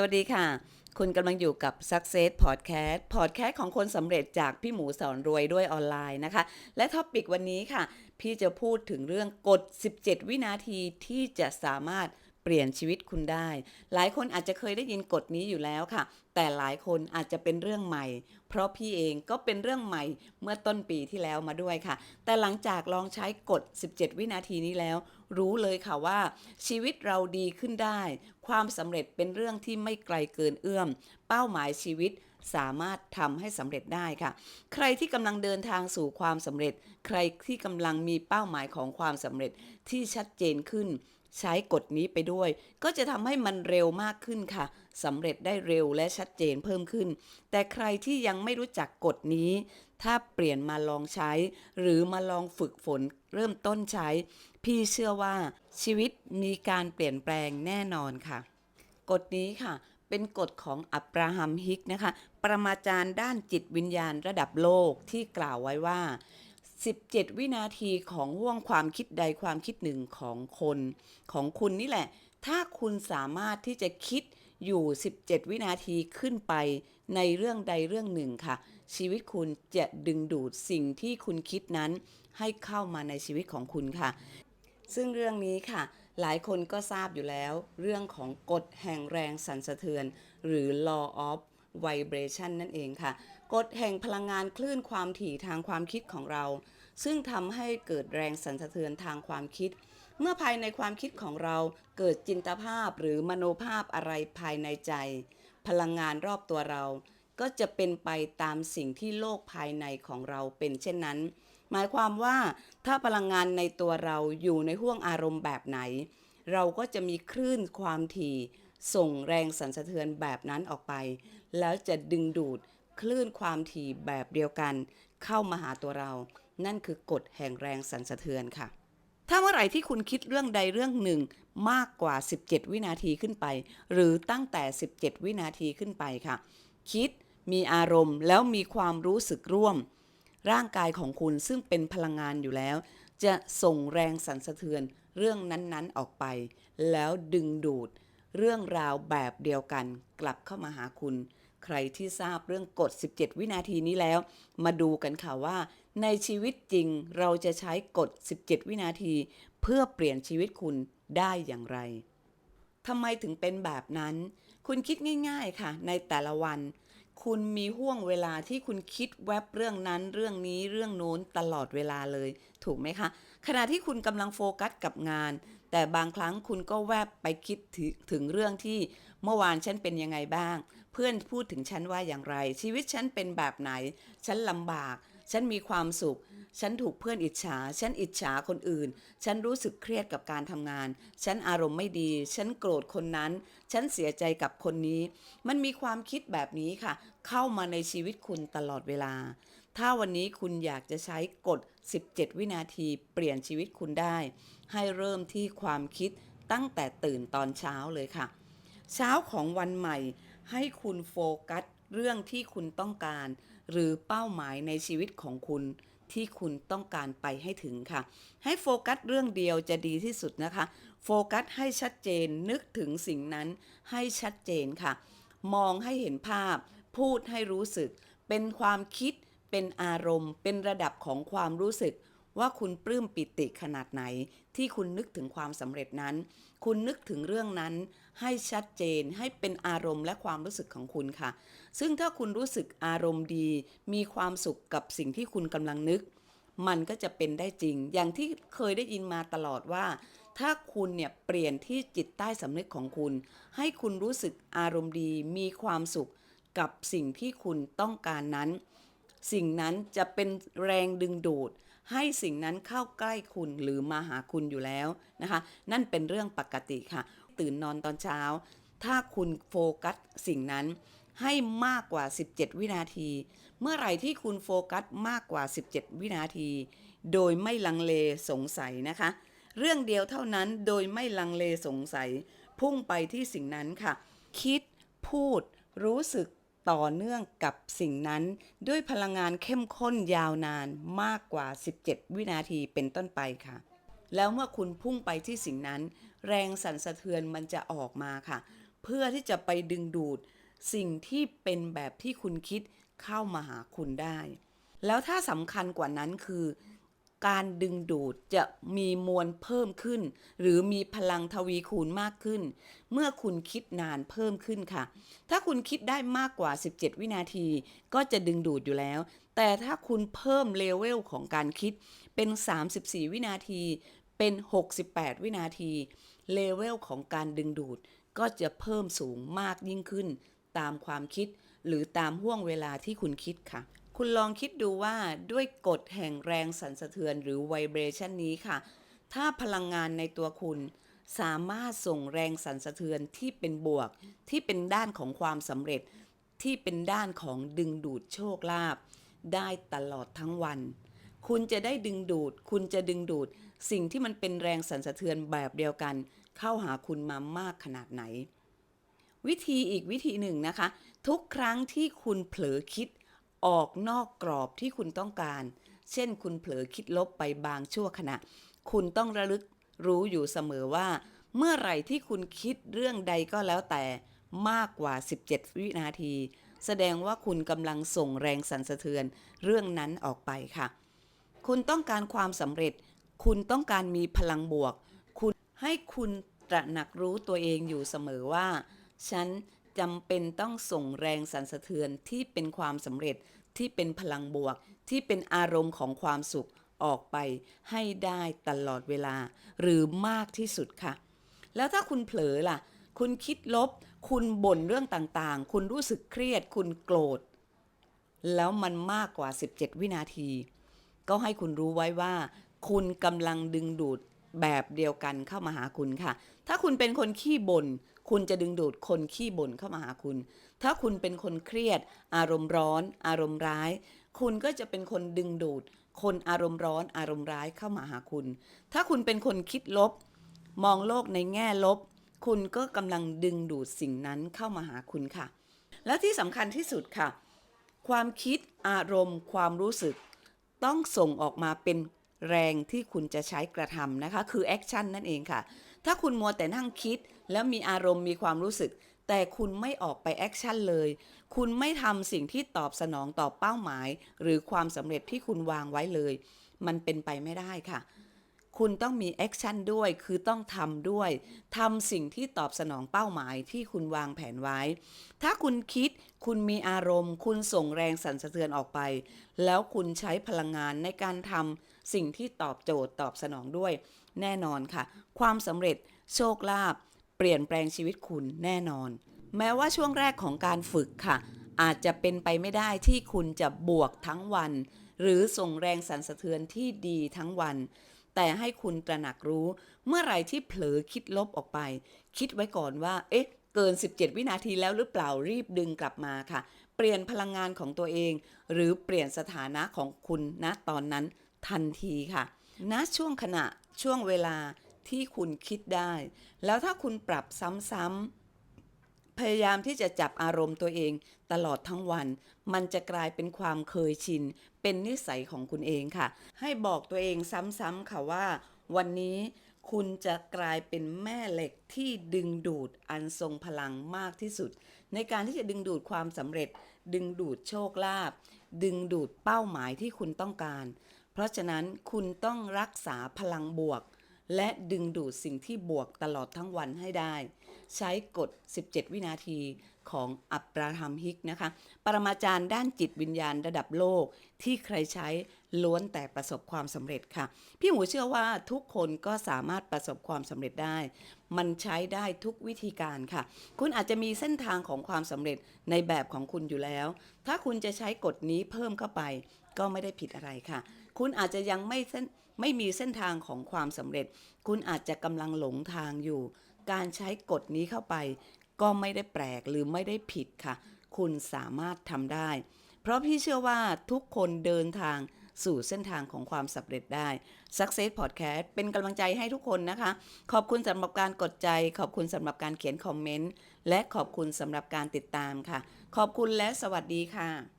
สวัสดีค่ะ คุณกำลังอยู่กับ Success Podcast Podcast ของคนสำเร็จจากพี่หมูสอนรวยด้วยออนไลน์นะคะ และท็อปิกวันนี้ค่ะ พี่จะพูดถึงเรื่องกฎ 17 วินาทีที่จะสามารถ เปลี่ยนชีวิตคุณได้ หลายคนอาจจะเคยได้ยินกฎนี้อยู่แล้วค่ะ แต่หลายคนอาจจะเป็นเรื่องใหม่ เพราะพี่เองก็เป็นเรื่องใหม่เมื่อต้นปีที่แล้วมาด้วยค่ะ แต่หลังจากลองใช้กฎ 17 วินาทีนี้แล้ว รู้เลยค่ะว่า ชีวิตเราดีขึ้นได้ ความสำเร็จเป็นเรื่องที่ไม่ไกลเกินเอื้อม เป้าหมายชีวิตสามารถทำให้สำเร็จได้ค่ะ ใครที่กำลังเดินทางสู่ความสำเร็จ ใครที่กำลังมีเป้าหมายของความสำเร็จที่ชัดเจนขึ้น ใช้กฎนี้ไปด้วย ก็จะทำให้มันเร็วมากขึ้นค่ะสำเร็จได้เร็วและชัดเจนเพิ่มขึ้น แต่ใครที่ยังไม่รู้จักกฎนี้ ถ้าเปลี่ยนมาลองใช้ หรือมาลองฝึกฝนเริ่มต้นใช้ พี่เชื่อว่าชีวิตมีการเปลี่ยนแปลงแน่นอนค่ะ กฎนี้ค่ะ เป็นกฎของอับราฮัมฮิกนะคะ ประมาจารย์ด้านจิตวิญญาณระดับโลกที่กล่าวไว้ว่า 17 วินาทีของห่วงความคิดใดความคิดหนึ่งของคนของคุณนี่แหละ ถ้าคุณสามารถที่จะคิดอยู่ 17 วินาทีขึ้นไปในเรื่องใดเรื่องหนึ่งค่ะ ชีวิตคุณจะดึงดูดสิ่งที่คุณคิดนั้น ให้เข้ามาในชีวิตของคุณค่ะ ซึ่งเรื่องนี้ค่ะ หลายคนก็ทราบอยู่แล้ว เรื่องของกฎแห่งแรงสั่นสะเทือน หรือ law of vibration นั่นเองค่ะ กฎแห่งพลังงานคลื่นความถี่ทางความคิดของเรา ซึ่งทำให้เกิดแรงสั่นสะเทือนทางความคิด เมื่อภายในความคิดของเราเกิดจินตภาพหรือมโนภาพอะไรภายในใจ พลังงานรอบตัวเรา ก็จะเป็นไปตามสิ่งที่โลกภายในของเราเป็นเช่นนั้น หมายความว่าถ้าพลังงานในตัวเราอยู่ในห่วงอารมณ์แบบไหน เราก็จะมีคลื่นความถี่ ส่งแรงสั่นสะเทือนแบบนั้นออกไป แล้วจะดึงดูดคลื่นความถี่แบบเดียวกัน เข้ามาหาตัวเรา นั่นคือกฎแห่งแรงสั่นสะเทือนค่ะ ถ้าเมื่อไหร่ที่คุณคิดเรื่องใดเรื่องหนึ่งมากกว่า 17 วินาทีขึ้นไป หรือตั้งแต่ 17 วินาทีขึ้นไปค่ะ คิดมีอารมณ์แล้วมีความรู้สึกร่วม ร่างกายของคุณซึ่งเป็นพลังงานอยู่แล้ว จะส่งแรงสั่นสะเทือนเรื่องนั้นๆออกไป แล้วดึงดูด เรื่องราวแบบเดียวกันกลับเข้ามาหาคุณ ใครที่ทราบเรื่องกฎ 17 วินาทีนี้แล้ว มาดูกันค่ะว่า ในชีวิตจริงเราจะใช้กฎ 17 วินาที เพื่อเปลี่ยนชีวิตคุณได้อย่างไรทำไมถึงเป็นแบบนั้น คุณคิดง่าย ๆค่ะ ในแต่ละวัน คุณมีห่วงเวลาที่คุณคิดแวบเรื่องนั้น เรื่องนี้เรื่องโน้นตลอดเวลาเลย ถูกไหมคะ ขณะที่คุณกำลังโฟกัสกับงาน แต่บางครั้งคุณก็แวบไปคิดถึงถึงเรื่องที่เมื่อวานฉันเป็นยังไงบ้าง เพื่อนพูดถึงฉันว่าอย่างไร ชีวิตฉันเป็นแบบไหน ฉันลำบาก ฉันมีความสุข ฉันถูกเพื่อนอิจฉา ฉันอิจฉาคนอื่น ฉันรู้สึกเครียดกับการทำงาน ฉันอารมณ์ไม่ดี ฉันโกรธคนนั้น ฉันเสียใจกับคนนี้ มันมีความคิดแบบนี้ค่ะ เข้ามาในชีวิตคุณตลอดเวลา ถ้าวันนี้คุณอยากจะใช้กฎ 17 วินาทีเปลี่ยนชีวิตคุณได้ ให้เริ่มที่ความคิดตั้งแต่ตื่นตอนเช้าเลยค่ะ เช้าของวันใหม่ ให้คุณโฟกัสเรื่องที่คุณต้องการ หรือเป้าหมายในชีวิตของคุณที่คุณต้องการไปให้ถึงค่ะ ให้โฟกัสเรื่องเดียวจะดีที่สุดนะคะ โฟกัสให้ชัดเจนนึกถึงสิ่งนั้นให้ชัดเจนค่ะ มองให้เห็นภาพ พูดให้รู้สึก เป็นความคิด เป็นอารมณ์ เป็นระดับของความรู้สึก ว่าคุณปลื้มปิติขนาดไหน ที่คุณนึกถึงความสำเร็จนั้น คุณนึกถึงเรื่องนั้น ให้ชัดเจนให้เป็นอารมณ์และความรู้สึกของคุณค่ะ ซึ่งถ้าคุณรู้สึกอารมณ์ดี มีความสุขกับสิ่งที่คุณกำลังนึก มันก็จะเป็นได้จริง อย่างที่เคยได้ยินมาตลอดว่าถ้าคุณเนี่ยเปลี่ยนที่จิตใต้สำนึกของคุณ ให้คุณรู้สึกอารมณ์ดีมีความสุขกับสิ่งที่คุณต้องการนั้น สิ่งนั้นจะเป็นแรงดึงดูด ให้สิ่งนั้นเข้าใกล้คุณหรือมาหาคุณอยู่แล้วนะคะ นั่นเป็นเรื่องปกติค่ะ ตื่นนอนตอนเช้า ถ้าคุณโฟกัสสิ่งนั้นให้มากกว่า 17 วินาที เมื่อไหร่ที่คุณโฟกัสมากกว่า 17 วินาที โดยไม่ลังเลสงสัยนะคะ เรื่องเดียวเท่านั้นโดยไม่ลังเลสงสัย พุ่งไปที่สิ่งนั้นค่ะ คิด พูด รู้สึก ต่อเนื่องกับสิ่งนั้นด้วยพลังงานเข้มข้นยาวนานมากกว่า 17 วินาทีเป็นต้นไปค่ะ แล้วเมื่อคุณพุ่งไปที่สิ่งนั้น แรงสั่นสะเทือนมันจะออกมาค่ะ เพื่อที่จะไปดึงดูด สิ่งที่เป็นแบบที่คุณคิดเข้ามาหาคุณได้ แล้วถ้าสำคัญกว่านั้นคือ การดึงดูดจะมีมวลเพิ่มขึ้น หรือมีพลังทวีคูณมากขึ้น เมื่อคุณคิดนานเพิ่มขึ้นค่ะ ถ้าคุณคิดได้มากกว่า 17 วินาที ก็จะดึงดูดอยู่แล้ว แต่ถ้าคุณเพิ่มเลเวลของการคิดเป็น 34 วินาที เป็น 68 วินาที เลเวลของการดึงดูดก็จะเพิ่มสูงมากยิ่งขึ้น ตามความคิด หรือตามห่วงเวลาที่คุณคิดค่ะ คุณลองคิดดูว่าด้วยกฎแห่งแรงสั่นสะเทือนหรือไวเบรชันนี้ค่ะ ถ้าพลังงานในตัวคุณสามารถส่งแรงสั่นสะเทือนที่เป็นบวก ที่เป็นด้านของความสำเร็จ ที่เป็นด้านของดึงดูดโชคลาภได้ตลอดทั้งวัน คุณจะได้ดึงดูด คุณจะดึงดูด สิ่งที่มันเป็นแรงสั่นสะเทือนแบบเดียวกัน เข้าหาคุณมามากขนาดไหน วิธีอีกวิธีหนึ่งนะคะ ทุกครั้งที่คุณเผลอคิด ออกนอกกรอบที่คุณต้องการ เช่นคุณเผลอคิดลบไปบางชั่วขณะ คุณต้องระลึกรู้อยู่เสมอว่า เมื่อไหร่ที่คุณคิดเรื่องใดก็แล้วแต่มากกว่า 17 วินาที แสดงว่าคุณกำลังส่งแรงสั่นสะเทือนเรื่องนั้นออกไปค่ะ คุณต้องการความสำเร็จ คุณต้องการมีพลังบวก คุณให้คุณตระหนักรู้ตัวเองอยู่เสมอว่า ฉัน จำเป็นต้องส่งแรงสั่นสะเทือนที่เป็นความสำเร็จที่เป็นพลังบวก ที่เป็นอารมณ์ของความสุขออกไปให้ได้ตลอดเวลา หรือมากที่สุดค่ะ แล้วถ้าคุณเผลอล่ะ คุณคิดลบ คุณบ่นเรื่องต่างๆ คุณรู้สึกเครียด คุณโกรธ แล้วมันมากกว่า 17 วินาที ก็ให้คุณรู้ไว้ว่า คุณกำลังดึงดูดแบบเดียวกันเข้ามาหาคุณค่ะ ถ้าคุณเป็นคนขี้บน่น คุณจะดึงดูดคนขี้บ่นเข้ามาหาคุณ ถ้าคุณเป็นคนเครียด อารมณ์ร้อน อารมณ์ร้าย คุณก็จะเป็นคนดึงดูด คนอารมณ์ร้อน อารมณ์ร้ายเข้ามาหาคุณ ถ้าคุณเป็นคนคิดลบ มองโลกในแง่ลบ คุณก็กำลังดึงดูดสิ่งนั้นเข้ามาหาคุณค่ะ และที่สำคัญที่สุดค่ะ ความคิด อารมณ์ ความรู้สึก ต้องส่งออกมาเป็นแรงที่คุณจะใช้กระทำนะคะ คือแอคชั่นนั่นเองค่ะ ถ้าคุณมัวแต่นั่งคิด แล้วมีอารมณ์มีความรู้สึก แต่คุณไม่ออกไปแอคชั่นเลย คุณไม่ทำสิ่งที่ตอบสนองต่อเป้าหมาย หรือความสำเร็จที่คุณวางไว้เลย มันเป็นไปไม่ได้ค่ะ คุณต้องมีแอคชั่นด้วยคือต้องทำด้วยทำสิ่งที่ตอบสนองเป้าหมายที่คุณวางแผนไว้ ถ้าคุณคิดคุณมีอารมณ์ คุณส่งแรงสั่นสะเทือนออกไป แล้วคุณใช้พลังงานในการทำสิ่งที่ตอบโจทย์ตอบสนองด้วย แน่นอนค่ะ ความสำเร็จโชคลาภเปลี่ยนแปลงชีวิตคุณแน่นอน แม้ว่าช่วงแรกของการฝึกค่ะ อาจจะเป็นไปไม่ได้ที่คุณจะบวกทั้งวัน หรือส่งแรงสั่นสะเทือนที่ดีทั้งวัน แต่ให้คุณตระหนักรู้เมื่อไหร่ที่เผลอคิดลบออกไป คิดไว้ก่อนว่า เอ๊ะ เกิน 17 วินาทีแล้วหรือเปล่ารีบดึงกลับมาค่ะ เปลี่ยนพลังงานของตัวเอง หรือเปลี่ยนสถานะของคุณณตอนนั้นทันทีค่ะ ณช่วงขณะช่วงเวลาที่คุณคิดได้ แล้วถ้าคุณปรับซ้ำๆพยายามที่จะจับอารมณ์ตัวเองตลอดทั้งวัน มันจะกลายเป็นความเคยชิน เป็นนิสัยของคุณเองค่ะ ให้บอกตัวเองซ้ำๆค่ะว่า วันนี้คุณจะกลายเป็นแม่เหล็กที่ดึงดูดอันทรงพลังมากที่สุด ในการที่จะดึงดูดความสำเร็จ ดึงดูดโชคลาภดึงดูดเป้าหมายที่คุณต้องการ ราะฉะนั้นคุณต้องรักษาพลังบวก และดึงดูดสิ่งที่บวกตลอดทั้งวันให้ได้ ใช้กฎ 17 วินาทีของอับราฮัมฮิกนะคะ ปรมาจารย์ด้านจิตวิญญาณระดับโลกที่ใครใช้ล้วนแต่ประสบความสำเร็จค่ะ พี่หมูเชื่อว่าทุกคนก็สามารถประสบความสำเร็จได้ มันใช้ได้ทุกวิธีการค่ะ คุณอาจจะมีเส้นทางของความสำเร็จในแบบของคุณอยู่แล้ว ถ้าคุณจะใช้กฎนี้เพิ่มเข้าไปก็ไม่ได้ผิดอะไรค่ะ คุณอาจจะยังไม่เส้นไม่มีเส้นทางของความสำเร็จ คุณอาจจะกำลังหลงทางอยู่ การใช้กฎนี้เข้าไป ก็ไม่ได้แปลกหรือไม่ได้ผิดค่ะ คุณสามารถทำได้ เพราะพี่เชื่อว่าทุกคนเดินทางสู่เส้นทางของความสำเร็จได้ Success Podcast เป็นกำลังใจให้ทุกคนนะคะ ขอบคุณสำหรับการกดใจ ขอบคุณสำหรับการเขียนคอมเมนต์ และขอบคุณสำหรับการติดตามค่ะ ขอบคุณและสวัสดีค่ะ